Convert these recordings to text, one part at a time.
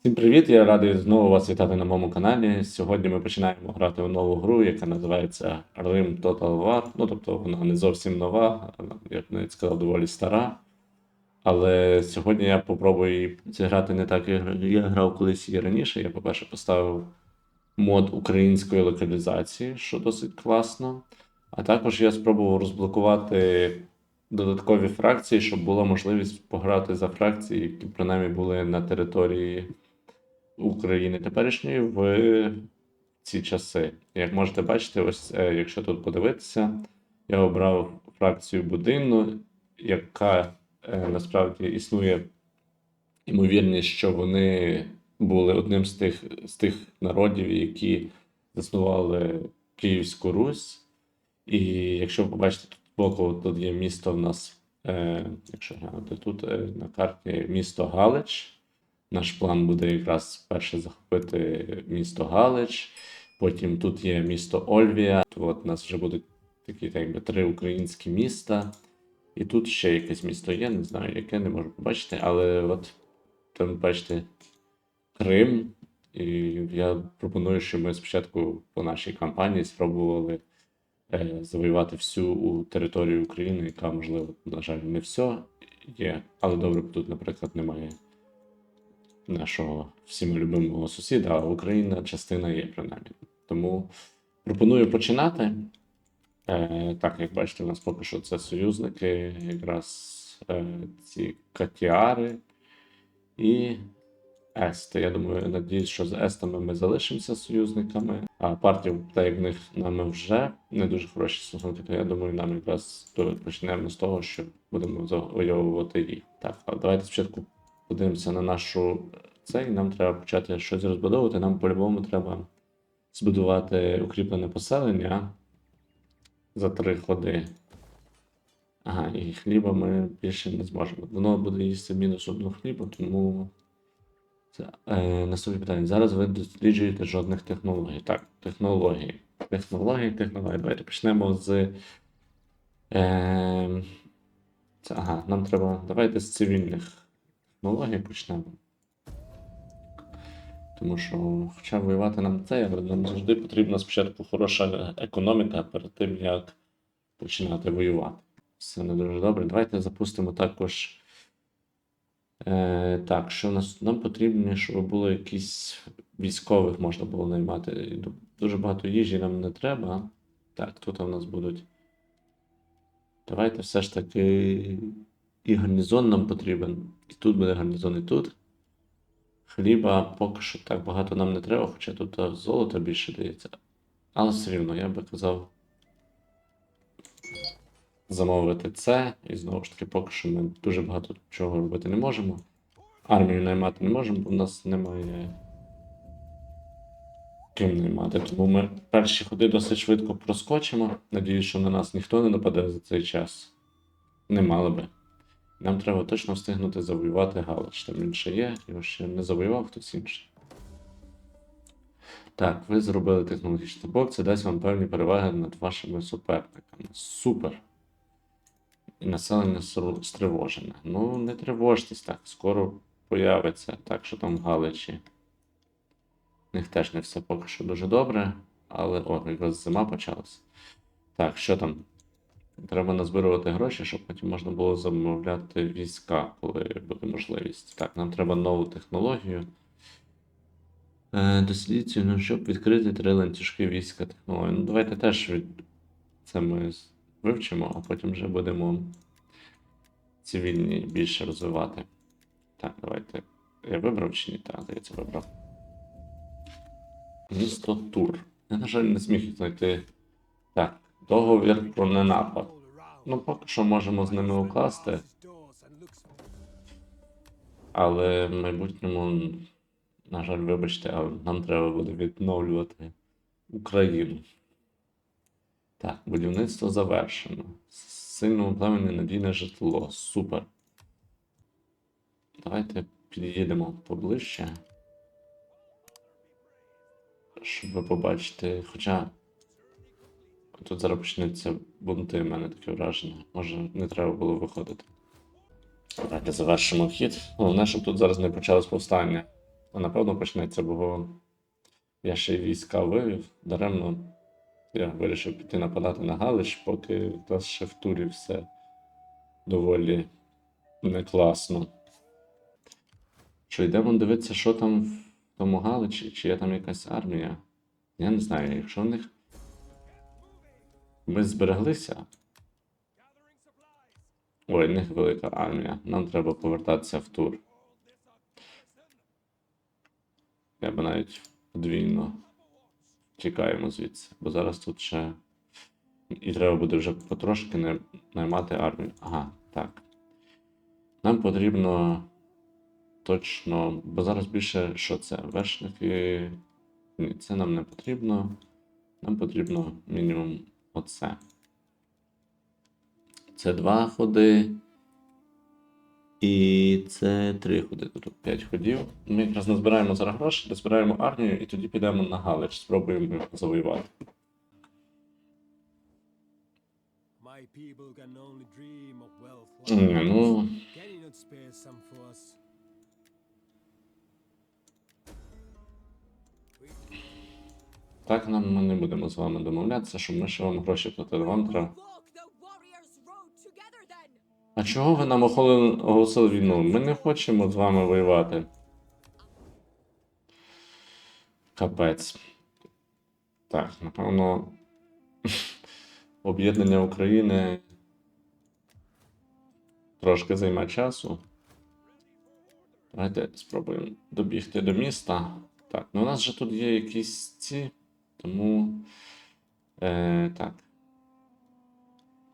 Всім привіт! Я радий знову вас вітати на моєму каналі. Сьогодні ми починаємо грати в нову гру, яка називається Rim Total War. Ну, тобто вона не зовсім нова, вона, як навіть сказав, доволі стара. Але сьогодні я попробую зіграти не так, як я грав колись і раніше. Я, по-перше, поставив мод української локалізації, що досить класно. А також я спробував розблокувати додаткові фракції, щоб була можливість пограти за фракції, які принаймні були на території України теперішньої в ці часи. Як можете бачити, ось е, якщо тут подивитися, я обрав фракцію будинну, яка е, насправді існує ймовірність, що вони були одним з тих, з тих народів, які заснували Київську Русь. І якщо ви побачите тут збоку, тут є місто в нас, е, якщо глянути тут е, на карті місто Галич. Наш план буде якраз перше захопити місто Галич, потім тут є місто Ольвія. От у нас вже будуть такі так якби три українські міста. І тут ще якесь місто є, не знаю, яке не можу побачити, але от там бачите Крим. І я пропоную, щоб ми спочатку по нашій кампанії спробували е, завоювати всю у територію України, яка, можливо, на жаль, не все є. Але добре, тут, наприклад, немає нашого всіми любимого сусіда, а Україна частина є принаймні. Тому пропоную починати. Е, так, як бачите, у нас поки що це союзники, якраз е, ці Катіари і Ести. Я думаю, надіюсь, що з Естами ми залишимося союзниками, а партію, так як в них нами вже не дуже хороші стосунки, то я думаю, нам якраз почнемо з того, що будемо завойовувати їх. Так, але давайте спочатку подивимося на нашу цей. Нам треба почати щось розбудовувати. Нам по-любому треба збудувати укріплене поселення за три ходи. Ага, і хліба ми більше не зможемо. Воно буде їсти мінус одну хлібу, тому. Це, е, наступне питання. Зараз ви досліджуєте жодних технологій. Так, технології. Технології, технології. Давайте почнемо з. Е, це, ага, нам треба. Давайте з цивільних технологій почнемо. Тому що, хоча воювати нам це, нам завжди потрібна спочатку хороша економіка перед тим, як починати воювати. Все не дуже добре. Давайте запустимо також. Е, так, що нас, нам потрібно, щоб було якісь військових можна було наймати. Дуже багато їжі нам не треба. Так, тут у нас будуть. Давайте все ж таки і гарнізон нам потрібен. І тут буде гарнізон, і тут. Хліба поки що так багато нам не треба, хоча тут е, золота більше дається. Але все рівно, я би казав замовити це. І знову ж таки, поки що ми дуже багато чого робити не можемо. Армію наймати не можемо, бо в нас немає ким наймати. Тому ми перші ходи досить швидко проскочимо. Надіюсь, що на нас ніхто не нападе за цей час. Не мали би. Нам треба точно встигнути завоювати Галич. Там він ще є, його ще не завоював хтось інший. Так, ви зробили технологічний блок, це дасть вам певні переваги над вашими суперниками. Супер. І населення стривожене. Ну, не тривожтесь так, скоро появиться. Так, що там Галичі. У них теж не все поки що дуже добре, але о, якраз зима почалась. Так, що там? Треба назбирувати гроші, щоб потім можна було замовляти війська, коли буде можливість. Так, нам треба нову технологію. Е, дослідцію, ну, щоб відкрити три ланцюжки війська технології. Ну, давайте теж від... це ми вивчимо, а потім вже будемо цивільні більше розвивати. Так, давайте. Я вибрав чи ні? Так, здається, вибрав. Місто Тур. Я, на жаль, не зміг знайти. Договір про ненапад. Ну, поки що можемо з ними укласти, але в майбутньому, на жаль, вибачте, нам треба буде відновлювати Україну. Так, будівництво завершено. Сильному племені надійне житло. Супер. Давайте під'їдемо поближче. Щоб ви побачити. Хоча. Тут зараз почнуться бунти, в мене таке враження. Може, не треба було виходити. Давайте завершимо хід. Головне, щоб тут зараз не почалось повстання. А напевно почнеться, бо я ще й війська вивів. Даремно я вирішив піти нападати на Галич, поки в нас ще в турі все доволі не класно. Що йдемо дивитися, що там в тому Галичі, чи є там якась армія? Я не знаю, якщо в них. Ми збереглися. Ой, в них велика армія. Нам треба повертатися в тур. Я би навіть подвійно тікаємо звідси, бо зараз тут ще. І треба буде вже потрошки наймати армію. Ага, так. Нам потрібно точно. Бо зараз більше що це? Вершники. Ні, це нам не потрібно. Нам потрібно мінімум оце. Це два ходи. І це три ходи. Тут п'ять ходів. Ми якраз назбираємо зараз гроші, дозбираємо армію і тоді підемо на Галич, спробуємо його завоювати. My так нам ми не будемо з вами домовлятися, що ми ще вам гроші платили. Вам треба. А чого ви нам оголосили війну? Ми не хочемо з вами воювати. Капець. Так, напевно. Об'єднання України трошки займе часу. Давайте спробуємо добігти до міста. Так, ну у нас же тут є якісь ці, тому. Е, так.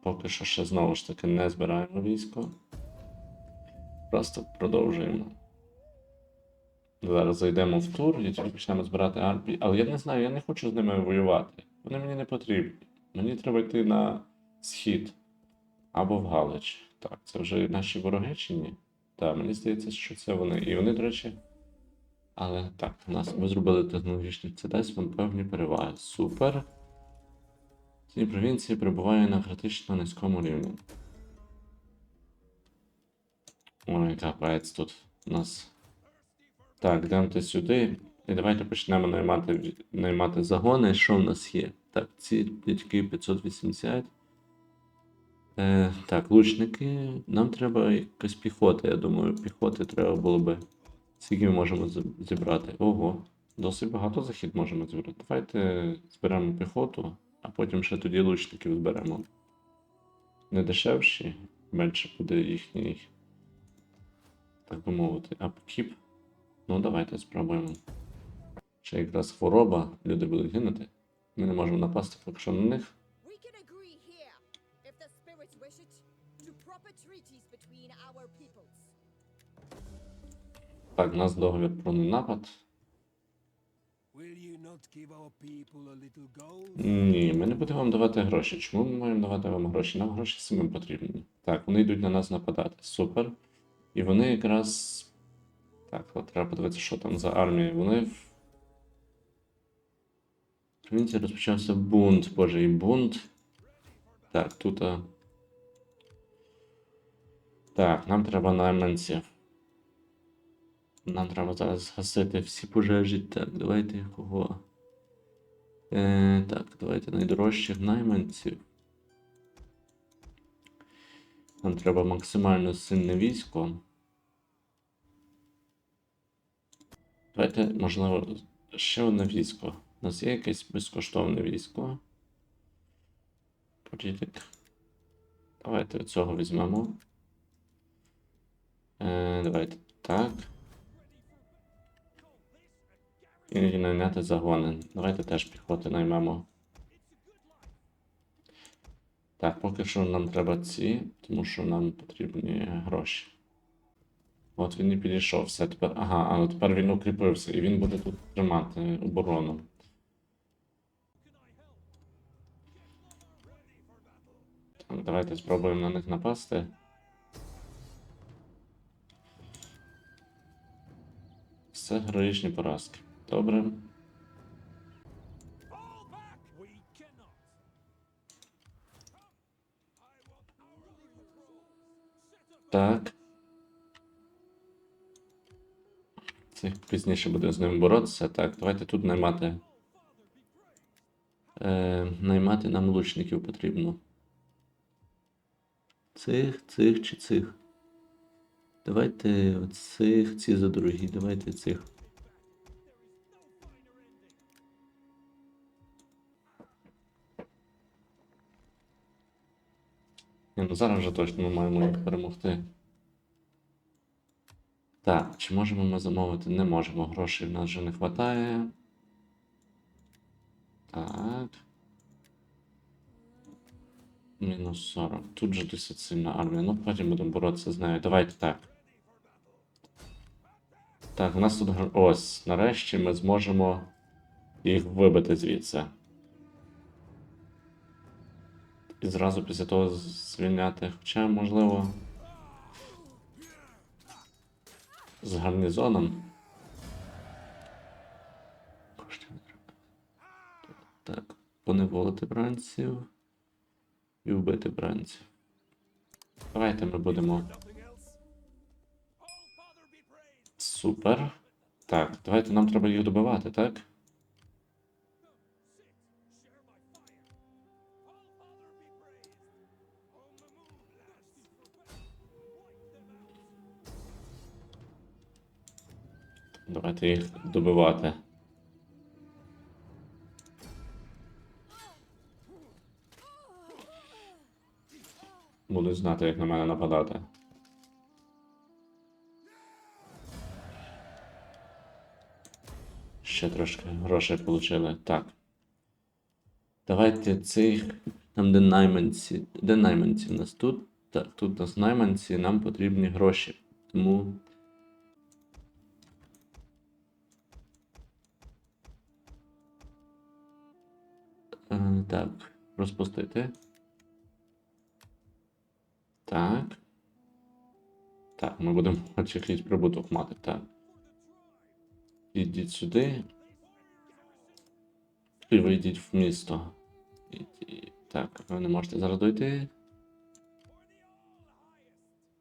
Поки що ще знову ж таки не збираємо військо. Просто продовжуємо. Зараз зайдемо в тур і почнемо збирати армії. Але я не знаю, я не хочу з ними воювати. Вони мені не потрібні. Мені треба йти на схід або в Галич. Так, це вже наші вороги чи ні? Так, мені здається, що це вони. І вони, до речі. Але так, у нас ми зробили технологічний це вам певні переваги. Супер. Ці провінції перебуває на критично низькому рівні. Ой, капець тут у нас. Так, йдемте сюди. І давайте почнемо наймати, наймати загони. Що в нас є? Так, ці дядьки 580. Е, так, лучники. Нам треба якась піхота, я думаю. Піхоти треба було би. Скільки ми можемо зібрати? Ого, досить багато захід можемо зібрати. Давайте зберемо піхоту, а потім ще тоді лучників зберемо. Не дешевші, менше буде їхній, так би мовити, апкіп. Ну, давайте спробуємо. Ще якраз хвороба, люди будуть гинути. Ми не можемо напасти поки що на них. Так, у нас договір про ненапад. Ні, ми не будемо вам давати гроші. Чому ми маємо давати вам гроші? Нам гроші самим потрібні. Так, вони йдуть на нас нападати. Супер. І вони якраз. Так, от треба подивитися, що там за армія. Вони в. Провінції розпочався бунт. Боже, і бунт. Так, тут. а, Так, нам треба найманців. Нам треба зараз згасити всі пожежі. Так, давайте кого. Е, так, давайте найдорожчих найманців. Нам треба максимально сильне військо. Давайте, можливо, ще одне військо. У нас є якесь безкоштовне військо. Політик. Давайте цього візьмемо. Е, давайте так. І найняти загони. Давайте теж піхоти наймемо. Так, поки що нам треба ці, тому що нам потрібні гроші. От він і підійшов, все тепер. Ага, а ну тепер він укріпився і він буде тут тримати оборону. Так, давайте спробуємо на них напасти. Все героїчні поразки. Добре. Так. Цих пізніше буде з ним боротися. Так, давайте тут наймати. Е, наймати нам лучників потрібно. Цих, цих чи цих. Давайте цих, ці за дорогі, давайте цих. Ні, ну зараз вже точно ми маємо їх перемогти. Так, чи можемо ми замовити? Не можемо. Грошей в нас вже не вистачає. Так. Мінус 40. Тут же досить сильна армія. Ну, потім будемо боротися з нею. Давайте так. Так, у нас тут ось. Нарешті ми зможемо їх вибити звідси. Зразу після того звільняти. Хоча, можливо. З гарнізоном. Так, поневолити бранців і вбити бранців. Давайте ми будемо. Супер. Так, давайте нам треба їх добивати, так? Давайте їх добивати. Будуть знати, як на мене нападати. Ще трошки грошей отримали. Так. Давайте цих. Там де найманці. Де найманці в нас тут? Так, тут у нас найманці, нам потрібні гроші. Тому. Так, розпустити. Так. Так, ми будемо хоч прибуток мати, так. Ідіть сюди. І ви йдіть в місто. Іді- Так, ви не можете зараз дойти.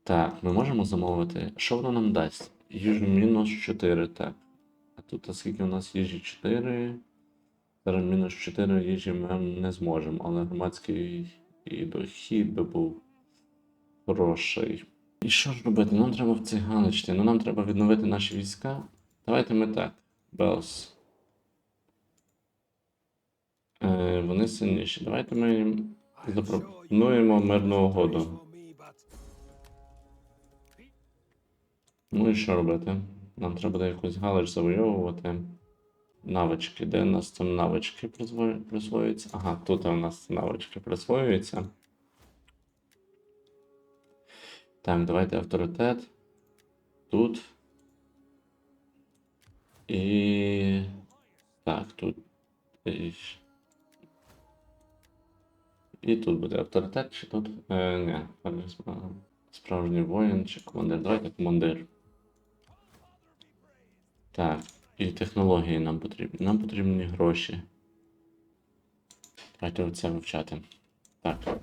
Так, ми можемо замовити. Що воно нам дасть? Їжу мінус 4, так. А тут а скільки у нас їжі 4. Зараз мінус 4 їжі ми не зможемо, але громадський і дохід би був хороший. І що ж робити? Нам треба в Галичці, ну нам треба відновити наші війська. Давайте ми так. Белс. Е, вони сильніші. Давайте ми їм запропонуємо мирну угоду. Ну і що робити? Нам треба буде якусь галич завойовувати. Навички. Де у нас там навички присво- присвоюються? Ага, тут у нас навички присвоюються. Так, давайте авторитет. Тут. І. Так, тут. І, тут буде авторитет, чи тут. Е, ні. Справжній воїн чи командир. Давайте командир. Так, і технології нам потрібні. Нам потрібні гроші. Давайте оце вивчати. Так.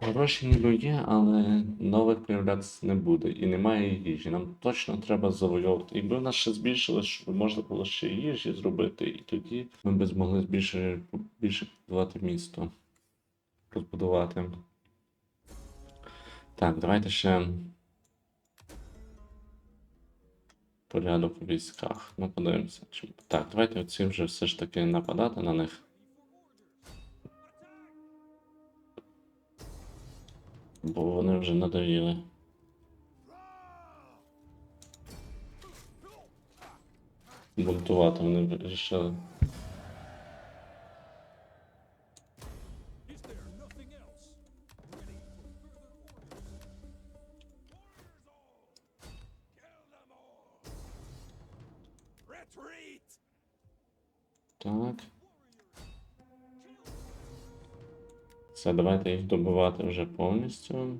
Гроші ніби є, але нових появлятися не буде. І немає їжі. Нам точно треба завойовувати. Якби в нас ще збільшилось, щоб можна було ще їжі зробити, і тоді ми б змогли більше, більше будувати місто. Розбудувати. Так, давайте ще. Порядок у військах. Ну, подивимося. Чи... Так, давайте оці вже все ж таки нападати на них. Бо вони вже надоїли. Бунтувати вони вирішили. Давайте їх добивати вже повністю.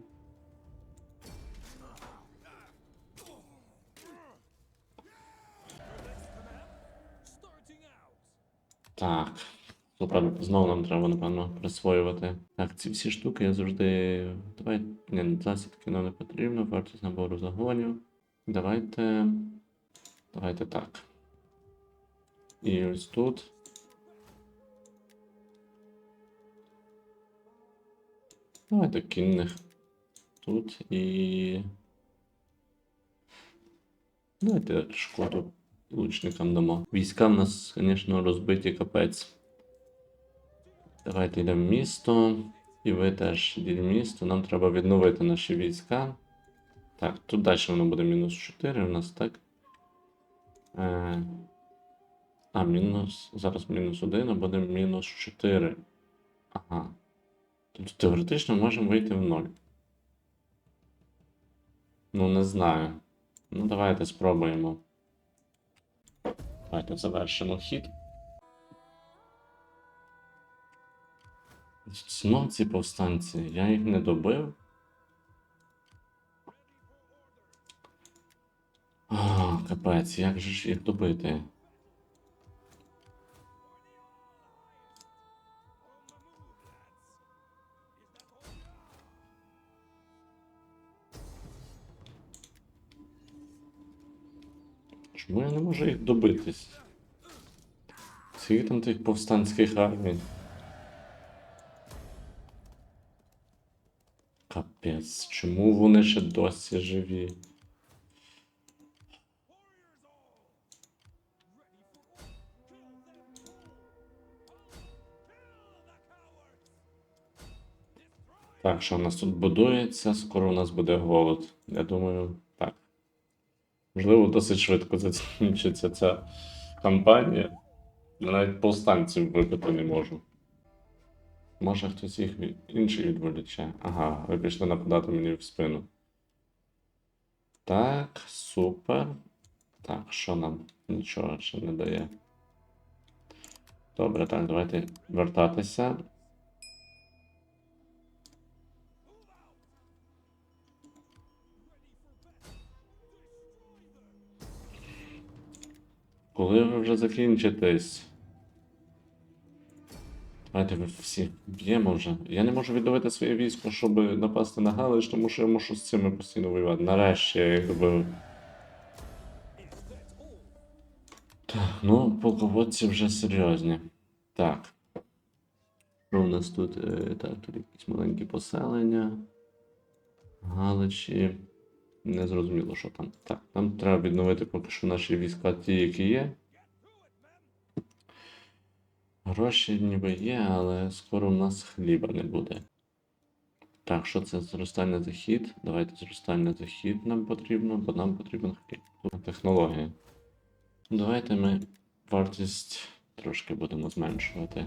Так. Ну, правда, знову нам треба, напевно, присвоювати. Так, ці всі штуки я завжди. Давай. Ні, засідки нам не потрібно, вартість набору загонів. Давайте. Давайте так. І ось тут. Давайте кінних тут і. Давайте шкоду лучникам дамо. Війська в нас, звісно, розбиті капець. Давайте йдемо в місто. І ви теж йдіть в місто. Нам треба відновити наші війська. Так, тут далі воно буде мінус 4 у нас, так? Е... А, мінус. Зараз мінус 1, а буде мінус 4. Ага. Тобто теоретично можемо вийти в 0. Ну, не знаю. Ну, давайте спробуємо. Давайте завершимо хід. Знов ці повстанці, я їх не добив. А, капець, як же ж їх добити? Чому я не можу їх добитись? Скільки там тих повстанських армій? Капець, чому вони ще досі живі? Так, що у нас тут будується? Скоро у нас буде голод. Я думаю. Можливо, досить швидко закінчиться ця кампанія. Навіть повстанців вибити не можу. Може хтось їх інший відволіче. Ага, ви пішли нападати мені в спину. Так, супер. Так, що нам? Нічого ще не дає. Добре, так, давайте вертатися. Вже закінчитесь? Давайте ви всі б'ємо вже. Я не можу відновити своє військо, щоб напасти на Галич, тому що я мушу з цими постійно воювати. Нарешті я їх. Так, ну, полководці вже серйозні. Так. Що у нас тут? Е, Так, тут якісь маленькі поселення. Галичі. Не зрозуміло, що там. Так, нам треба відновити поки що наші війська, ті, які є. Гроші ніби є, але скоро у нас хліба не буде. Так, що це зростання захід? Давайте зростання захід нам потрібно, бо нам потрібен хліб. Технологія. Давайте ми вартість трошки будемо зменшувати.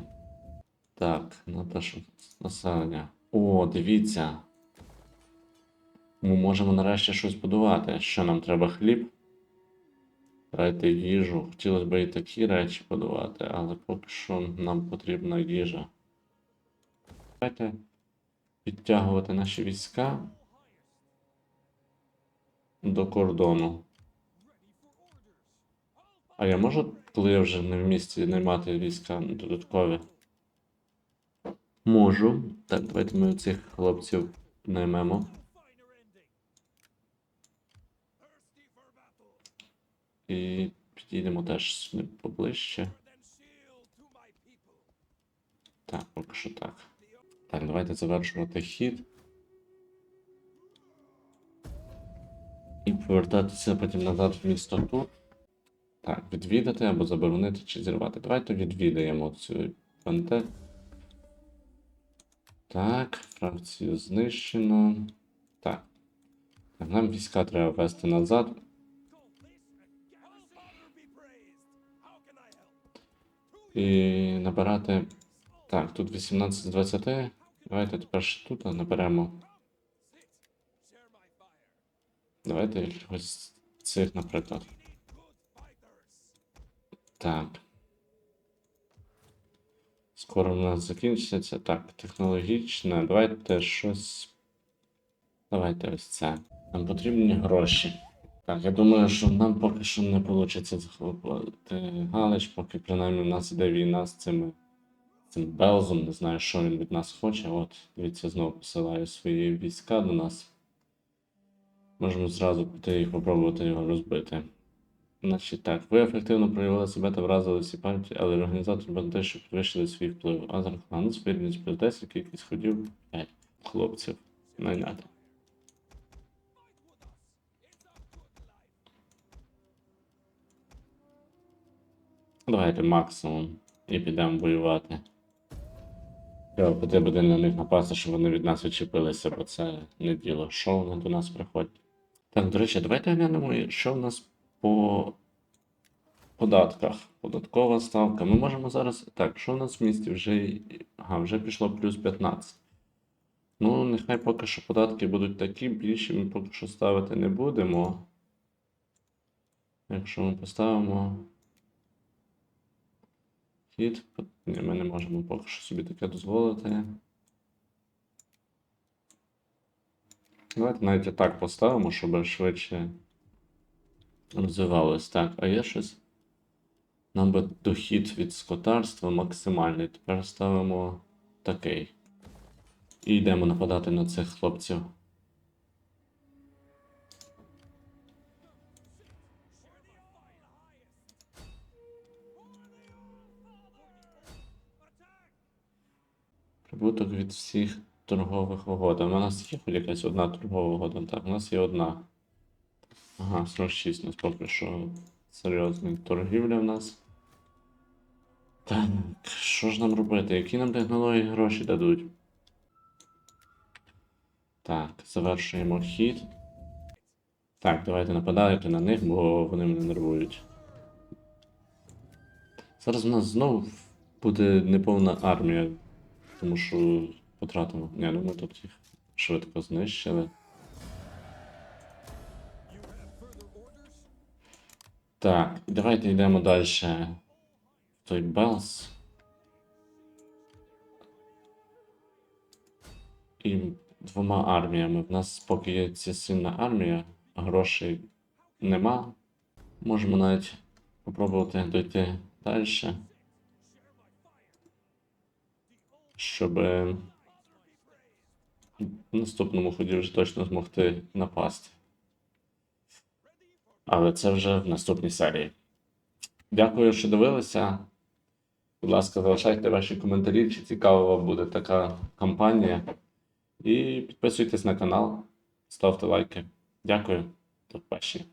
Так, на те, що населення. О, дивіться. Ми можемо нарешті щось будувати. Що нам треба хліб? Дайте їжу. Хотілося б і такі речі будувати, але поки що нам потрібна їжа. Давайте підтягувати наші війська до кордону. А я можу, коли я вже не в місті, наймати війська додаткові? Можу. Так, давайте ми цих хлопців наймемо. І підійдемо теж поближче. Так, поки що так. Так, давайте завершувати хід. І повертатися потім назад в місто тут. Так, відвідати або заборонити чи зірвати. Давайте відвідаємо цю панте. Так, фракцію знищено. Так, нам війська треба вести назад. І набирати. Так, тут 18 з 20. Давайте тепер ще тут наберемо. Давайте якихось цих, наприклад. Так. Скоро в нас закінчиться. Так, технологічне. Давайте щось. Давайте ось це. Нам потрібні гроші. Так, я думаю, що нам поки що не вийде захопити Галич, поки принаймні в нас іде війна з цими цим Белзом. Не знаю, що він від нас хоче. От, дивіться, знову посилає свої війська до нас. Можемо зразу піти і попробувати його розбити. Значить так, ви ефективно проявили себе та вразили всі партії, але організатор бандит, що підвищили свій вплив. Азер клан, спільність плюс 10, кількість ходів 5 хлопців найняти. Давайте максимум і підемо воювати. Треба буде на них напасти, щоб вони від нас відчепилися, бо це не діло. Що вони до нас приходять? Так, до речі, давайте глянемо, що в нас по податках. Податкова ставка. Ми можемо зараз. Так, що в нас в місті? Вже. Ага, вже пішло плюс 15. Ну, нехай поки що податки будуть такі, більші ми поки що ставити не будемо. Якщо ми поставимо. Хід. Ми не можемо поки що собі таке дозволити. Давайте навіть отак поставимо, щоб швидше розвивалось. Так, а є щось? Нам би дохід від скотарства максимальний. Тепер ставимо такий. І йдемо нападати на цих хлопців. Прибуток від всіх торгових угод. У нас є хоч якась одна торгова угода? Так, у нас є одна. Ага, 46 у нас поки що серйозна торгівля в нас. Так, що ж нам робити? Які нам технології гроші дадуть? Так, завершуємо хід. Так, давайте нападайте на них, бо вони мене нервують. Зараз у нас знову буде неповна армія, тому що потратимо. Ні, ну ми тут їх швидко знищили. Так, давайте йдемо далі. Той Белс. І двома арміями. В нас поки є ця сильна армія, грошей нема. Можемо навіть попробувати дойти далі. Щоб в наступному ході вже точно змогти напасти. Але це вже в наступній серії. Дякую, що дивилися. Будь ласка, залишайте ваші коментарі, чи цікава вам буде така кампанія. І підписуйтесь на канал, ставте лайки. Дякую, до побачення.